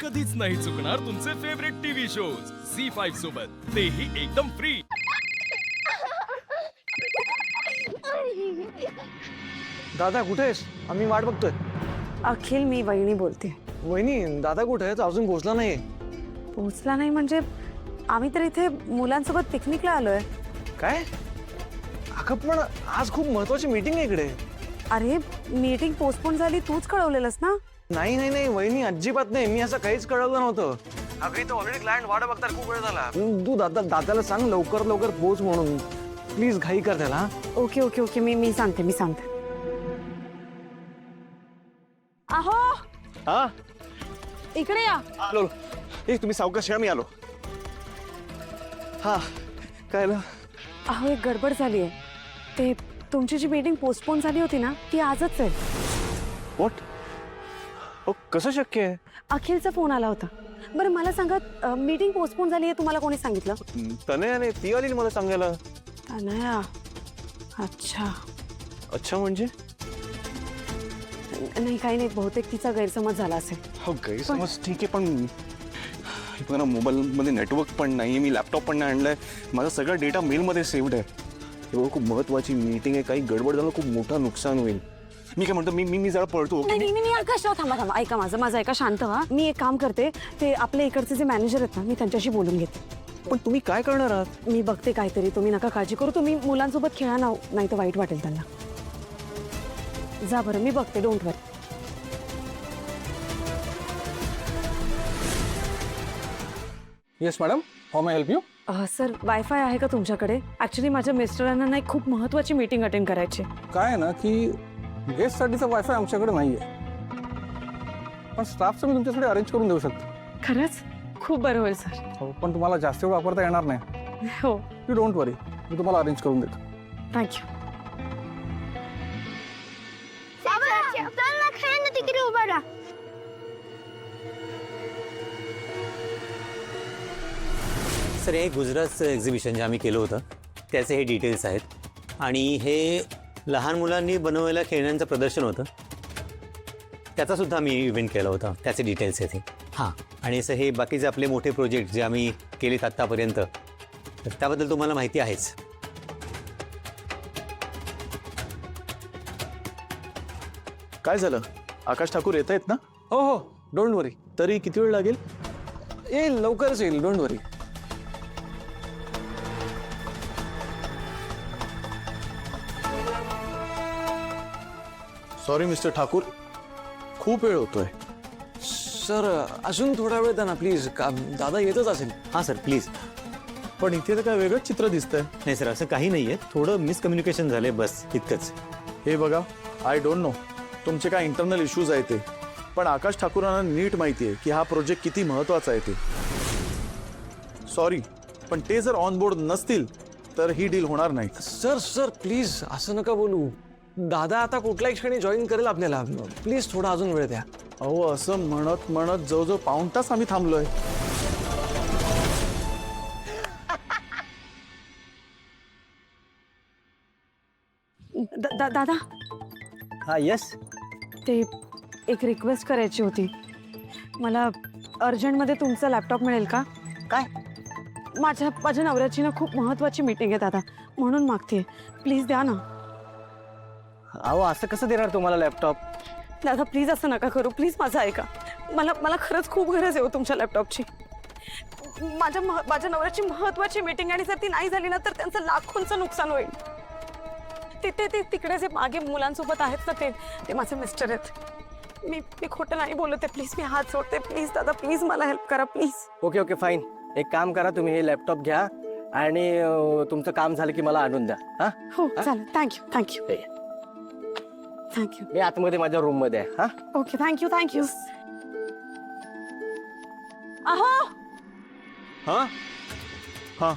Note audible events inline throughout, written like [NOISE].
कधीच नाही चुकणार तुमचे favourite TV shows C five सोबत. तेही एकदम फ्री दादा कुठे आहेस? आम्ही वाट बघतोय. अखिल मी वहिनी बोलते. वहिनी दादा कुठे आहेत? अजून पोहोचला नाही पोहोचला नाही म्हणजे आम्ही तर इथे मुलांसोबत पिकनिकला आलोय. काय? अगं पण आज खूप महत्वाची मीटिंग आहे इकडे. अरे मीटिंग पोस्टपोन झाली तूच कळवलेलंस ना? नाही नाही नाही वहिनी अजिबात नाही. मी असं काहीच कळवलं नव्हतं. अगं इथं ऑलरेडी क्लायंट वाट बघतात खूप वेळ झाला. तू दादा दादाला सांग लवकर लवकर पोच म्हणून. प्लीज घाई कर त्याला? Okay okay okay. मी मी सांगते मी सांगते. अहो! हा? इकडे या. आलो ए तुम्ही सावकाश या मी आलो. हा काय झालं? अहो एक गडबड झाली आहे. ते तुमची जी मीटिंग पोस्टपोन झाली होती ना ती आजच आहे. What? हो कसं शक्य आहे? अखिलचा फोन आला होता. बरं मला सांगा मीटिंग पोस्टपोन झाली आहे तुम्हाला कोणी सांगितलं? तनयाने ती आली ना मला सांगायला. अनया अच्छा. अच्छा म्हणजे? नाही काही नाही बहुतेक तिचा गैरसमज झाला असेल. हो गैरसमज ठीक आहे पण ना मोबाईलमध्ये नेटवर्क पण नाही मी लॅपटॉप पण नाही आणलाय. माझा सगळा डेटा मेलमध्ये सेव्ड आहे. हे बघा खूप महत्वाची मीटिंग आहे काही गडबड झालं खूप मोठं नुकसान होईल. मी काय म्हणतो मी मी मी जरा पळतो नाही नाही नाही थांबा थांबा. ऐका माझं माझं ऐका शांत व्हा. मी एक काम करते ते आपले इकडचे जे मॅनेजर आहेत ना मी त्यांच्याशी बोलून घेते. पण तुम्ही काय करणार आहात? मी बघते काहीतरी तुम्ही नका काळजी करू तुम्ही मुलांसोबत खेळा ना नाही तर वाईट वाटेल त्यांना. जा बरं मी बघते don't worry yes madam how may help you sir wifi आहे का तुमच्याकडे? ॲक्च्युली माझ्या मिस्टरांना ना एक खूप महत्त्वाची मीटिंग अटेंड करायची आहे. काय आहे ना की गेस्टसाठीचा वायफाय आमच्याकडे नाही आहे पण स्टाफचं मी तुमच्यासाठी अरेंज करून देऊ शकतो खरंच? खूप बरं होईल सर हो, पण तुम्हाला जास्त वेळ वापरता येणार नाही. हो. यू डोंट वरी मी तुम्हाला अरेंज करून देतो. थँक्यू चल ना खेळ ना तिकडे उभा राहा सर हे गुजरातचं एक्झिबिशन जे आम्ही केलं होतं त्याचे हे डिटेल्स आहेत. आणि हे लहान मुलांनी बनवलेल्या खेळण्यांचं प्रदर्शन होतं. त्याचा सुद्धा आम्ही इव्हेंट केला होता. त्याचे डिटेल्स हे हां. आणि असं हे बाकीचे आपले मोठे प्रोजेक्ट जे आम्ही केलेत आत्तापर्यंत तर त्याबद्दल तुम्हाला माहिती आहेच. काय झालं? आकाश ठाकूर येत आहेत ना? हो हो. डोंट वरी तरी किती वेळ लागेल? येईल लवकरच येईल. Don't worry sorry mister Thakur खूप वेळ होतोय. सर अजून थोडा वेळ द्या ना प्लीज का दादा येतच असेल. हां सर प्लीज पण इथे तर काय वेगळंच चित्र दिसतंय. नाही सर असं काही नाही आहे थोडं मिसकम्युनिकेशन झालं बस इतकंच. हे बघा आय डोंट नो तुमचे काय इंटरनल इश्यूज आहे ते. पण आकाश ठाकूरांना नीट माहिती आहे की हा प्रोजेक्ट किती महत्त्वाचा आहे ते. सॉरी पण ते जर ऑन बोर्ड नसतील तर ही डील होणार नाही. सर सर प्लीज असं नका बोलू. दादा आता कुठल्याही क्षणी जॉईन करेल आपल्याला. प्लीज थोडा अजून वेळ द्या. अहो असं म्हणत म्हणत जवळजवळ पाऊण तास आम्ही थांबलोय. दा- दा- दादा? हां येस ते एक रिक्वेस्ट करायची होती. मला अर्जंटमध्ये तुमचा लॅपटॉप मिळेल का? काय? माझ्या माझ्या नवऱ्याची ना खूप महत्त्वाची मीटिंग आहे दादा. म्हणून मागते प्लीज द्या ना. अहो असं कसं देणार तुम्हाला लॅपटॉप दादा प्लीज असं नका करू. प्लीज माझं ऐका. मला मला खरंच खूप गरज आहे हो तुमच्या लॅपटॉपची माझ्या मह- माझ्या नवऱ्याची महत्त्वाची मीटिंग आणि जर ती नाही झाली ना तर त्यांचं लाखोंचं नुकसान होईल. ते ते तिकडे जे मागे मुलांसोबत आहेत ना ते ते माझे मिस्टर आहेत. मी मी खोटं नाही बोलत आहे. प्लीज मी हात सोडते प्लीज दादा प्लीज मला हेल्प करा प्लीज ओके ओके फाईन एक काम करा तुम्ही हे लॅपटॉप घ्या आणि अं, तुमचं काम झालं की मला आणून द्या. हा? हो चालेल. Thank you thank you. थँक्यू मी आतमध्ये माझ्या रूममध्ये आहे हा? ओके थँक्यू थँक्यू अहो! हा? हा.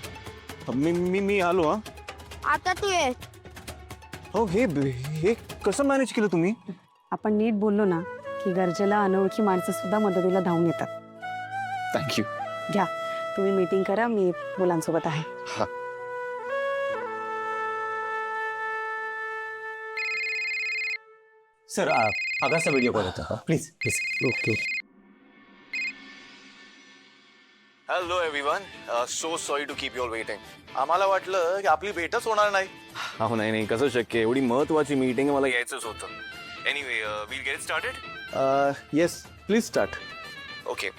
मी मी मी आलो हा? आता तू ये. हो हे हे कसं मॅनेज केलं तुम्ही? आपण नीट बोललो ना की गरजेला अनोळखी माणसं सुद्धा मदतीला धावून येतात. थँक्यू घ्या. तुम्ही मीटिंग करा मी मुलांसोबत आहे. हा. सर आकाशचा व्हिडिओ कॉल होता. Please please okay hello everyone so sorry to keep your waiting आम्हाला वाटलं की आपली भेटच होणार नाही. हो नाही नाही. कसं शक्य आहे? एवढी महत्वाची मीटिंग मला यायचंच होतं. Anyway will get started yes please start okay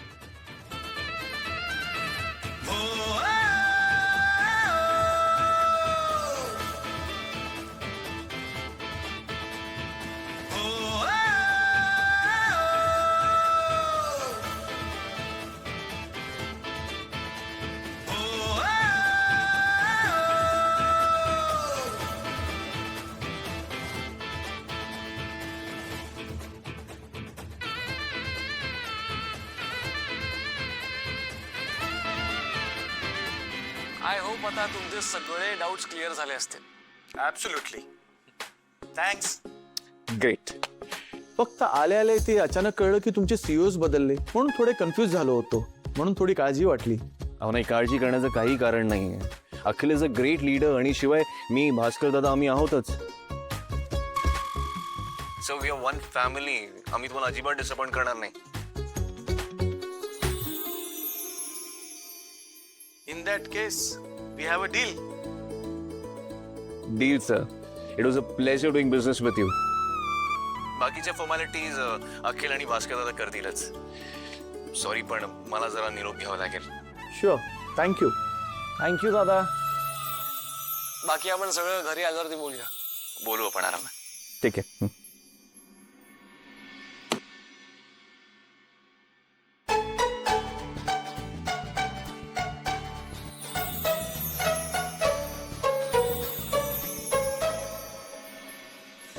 I hope आता तुमचे सगळे डाऊट्स क्लिअर झाले असतील. ॲब्सोल्युटली थँक्स ग्रेट फक्त आले आले ते अचानक कळलं की तुमचे सीओज बदलले. म्हणून थोडे कन्फ्युज झालो होतो. म्हणून थोडी काळजी वाटली. अहो नाही काळजी करण्याचं काही कारण नाही आहे Akhil is a great leader आणि शिवाय मी भास्कर दादा आम्ही आहोतच. So we are one family आम्ही तुम्हाला अजिबात डिसअपॉइंट करणार नाही. In that case we have a deal deal sir it was a pleasure doing business with you बाकीच्या फॉर्मॅलिटीज अखिल आणि भास्कर दादा करतीलच सॉरी पण मला जरा निरोप घ्यावा लागेल. शुअर थँक्यू थँक्यू दादा. बाकी आपण सगळं घरी आल्यावरती बोलूया. बोलू आपण आरामात. ठीक आहे.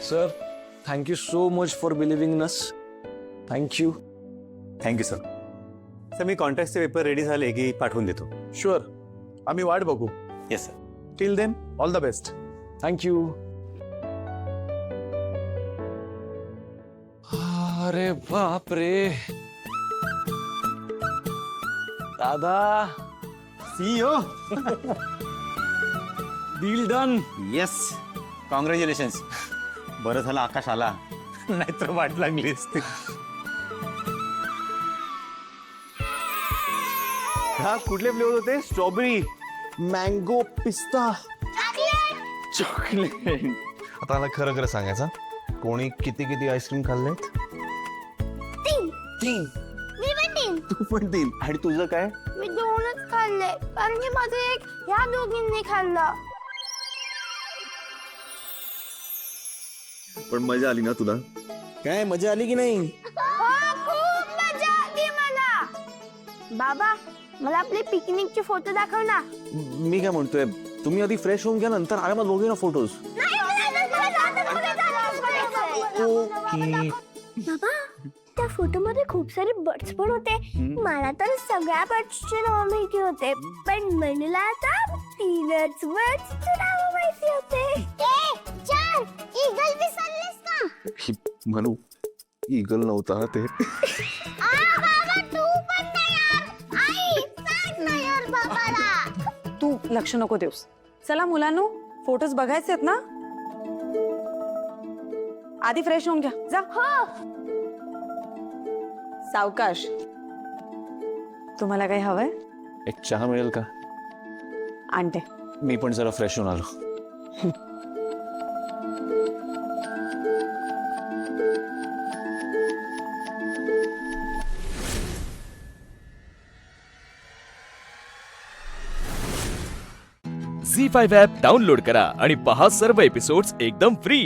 Sir thank you so much for believing us thank you thank you sir sir मी कॉन्ट्रॅक्टचे पेपर रेडी झाले की पाठवून देतो. शुअर आम्ही वाट बघू. Yes sir till then all the best thank you अरे बाप रे. दादा. C CEO deal done yes congratulations बरं झालं आकाश आला. नाहीतर वाट लागली असती. हा कुठले फ्लेवर होते? स्ट्रॉबेरी मँगो पिस्ता. चॉकलेट. आता मला खरं खरं सांगायचं कोणी किती किती आईस्क्रीम खाल्लेत? तीन. तीन. मी पण तीन. तू पण तीन. आणि तुझं काय? मी दोनच खाल्ले. कारण की माझं एक ह्या दोघींनी खाल्लं. पण मजा आली ना तुला? काय मजा आली की नाही? हो खूप मजा आली मला. बाबा मला आपले पिकनिकचे फोटो दाखव ना. मी काय म्हणतोय तुम्ही आधी फ्रेश होऊन घ्या नंतर आरामात बघूया ना फोटोज बाबा त्या फोटो मध्ये खूप सारे बर्ड्स पण होते. मला तर सगळ्या बर्ड्सचे नाव माहिती होते. पण मनूला आता तीनच बर्ड्स नाव माहिती होते. चार ईगल विसरलेस का म्हणू इगल नव्हता ते. आ, बाबा, तू पण नाही यार. आई, सांग ना यार बाबाला. तू लक्ष नको देऊस. चला मुलांनो फोटोज बघायचे आहेत ना? आधी फ्रेश होऊन घ्या. जा. हो. सावकाश तुम्हाला काही हवंय? एक चहा मिळेल का? आणते. मी पण जरा फ्रेश होऊन आलो. [LAUGHS] झी फाईव्ह ॲप डाउनलोड करा आणि पहा सर्व एपिसोड्स एकदम फ्री.